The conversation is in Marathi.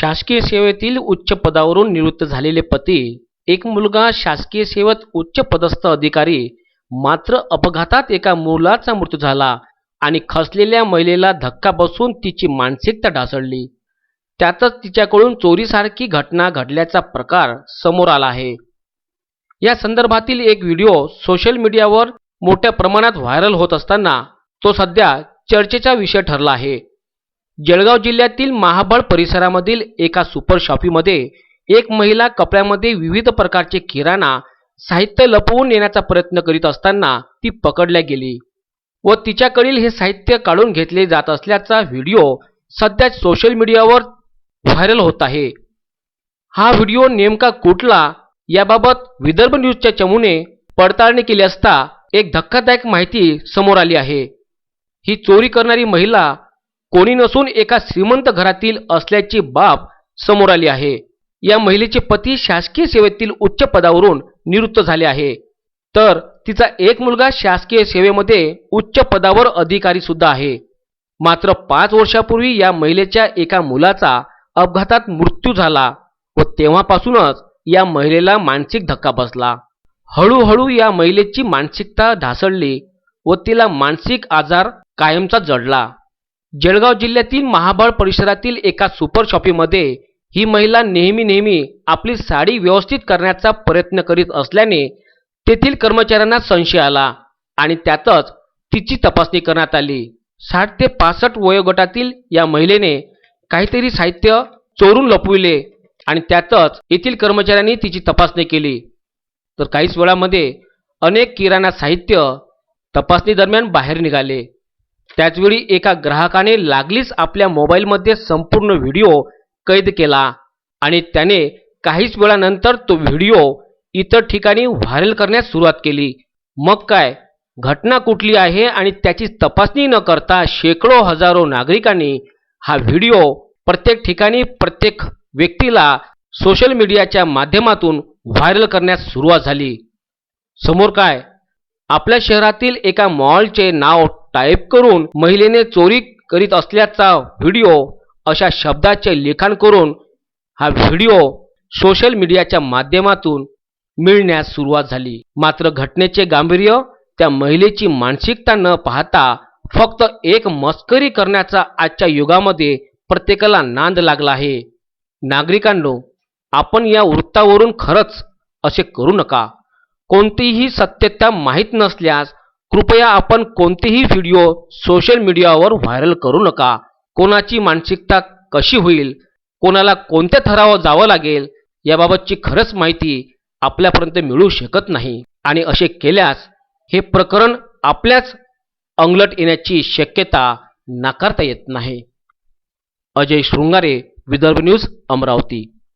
शासकीय सेवेतील उच्च पदावरून निवृत्त झालेले पती एक मुलगा शासकीय सेवेत उच्च पदस्थ अधिकारी मात्र अपघातात एका मुलाचा मृत्यू झाला आणि खसलेल्या महिलेला धक्का बसून तिची मानसिकता ढासळली. त्यातच तिच्याकडून चोरीसारखी घटना घडल्याचा प्रकार समोर आला आहे. या संदर्भातील एक व्हिडिओ सोशल मीडियावर मोठ्या प्रमाणात व्हायरल होत असताना तो सध्या चर्चेचा विषय ठरला आहे. जळगाव जिल्ह्यातील महाबळ परिसरामधील एका सुपर शॉपीमध्ये एक महिला कपड्यामध्ये विविध प्रकारचे किराणा साहित्य लपवून नेण्याचा प्रयत्न करीत असताना ती पकडल्या गेली व तिच्याकडील हे साहित्य काढून घेतले जात असल्याचा व्हिडिओ सध्या सोशल मीडियावर व्हायरल होत आहे. हा व्हिडिओ नेमका कुठला याबाबत विदर्भ न्यूजच्या चमूने पडताळणी केली असता एक धक्कादायक माहिती समोर आली आहे. ही चोरी करणारी महिला कोणी नसून एका श्रीमंत घरातील असल्याची बाब समोर आली आहे. या महिलेचे पती शासकीय सेवेतील उच्च पदावरून निवृत्त झाले आहे. तर तिचा एक मुलगा शासकीय सेवेमध्ये उच्च पदावर अधिकारी सुद्धा आहे. मात्र पाच वर्षापूर्वी या महिलेच्या एका मुलाचा अपघातात मृत्यू झाला व तेव्हापासूनच या महिलेला मानसिक धक्का बसला. हळूहळू या महिलेची मानसिकता ढासळली व तिला मानसिक आजार कायमचा जडला. जळगाव जिल्ह्यातील महाबळ परिसरातील एका सुपर शॉपीमध्ये ही महिला नेहमी नेहमी आपली साडी व्यवस्थित करण्याचा प्रयत्न करीत असल्याने तेथील कर्मचाऱ्यांना संशय आला आणि त्यातच तिची तपासणी करण्यात आली. साठ ते पासष्ट वयोगटातील या महिलेने काहीतरी साहित्य चोरून लपविले आणि त्यातच येथील कर्मचाऱ्यांनी तिची तपासणी केली. तर काहीच वेळामध्ये अनेक किराणा साहित्य तपासणी दरम्यान बाहेर निघाले. त्याचवेळी एका ग्राहकाने लागलीच आपल्या मोबाईलमध्ये संपूर्ण व्हिडिओ कैद केला आणि त्याने काहीच वेळानंतर तो व्हिडिओ इतर ठिकाणी व्हायरल करण्यास सुरुवात केली. मग काय? घटना कुठली आहे आणि त्याची तपासणी न करता शेकडो हजारो नागरिकांनी हा व्हिडिओ प्रत्येक ठिकाणी प्रत्येक व्यक्तीला सोशल मीडियाच्या माध्यमातून व्हायरल करण्यास सुरुवात झाली. समोर काय? आपल्या शहरातील एका मॉलचे नाव टाईप करून महिलेने चोरी करीत असल्याचा व्हिडिओ अशा शब्दाचे लिखाण करून हा व्हिडिओ सोशल मीडियाच्या माध्यमातून मिळण्यास सुरुवात झाली. मात्र घटनेचे गांभीर्य त्या महिलेची मानसिकता न पाहता फक्त एक मस्करी करण्याचा आजच्या युगामध्ये प्रत्येकाला नांद लागला आहे. नागरिकांनो आपण या वृत्तावरून खरंच असे करू नका. कोणतीही सत्यता माहीत नसल्यास कृपया आपण कोणतेही व्हिडिओ सोशल मीडियावर व्हायरल करू नका. कोणाची मानसिकता कशी होईल? कोणाला कोणत्या थरावर जावं लागेल? याबाबतची खरंच माहिती आपल्यापर्यंत मिळू शकत नाही. आणि असे केल्यास हे प्रकरण आपल्याच अंगलट येण्याची शक्यता नाकारता येत नाही. अजय शृंगारे विदर्भ न्यूज अमरावती.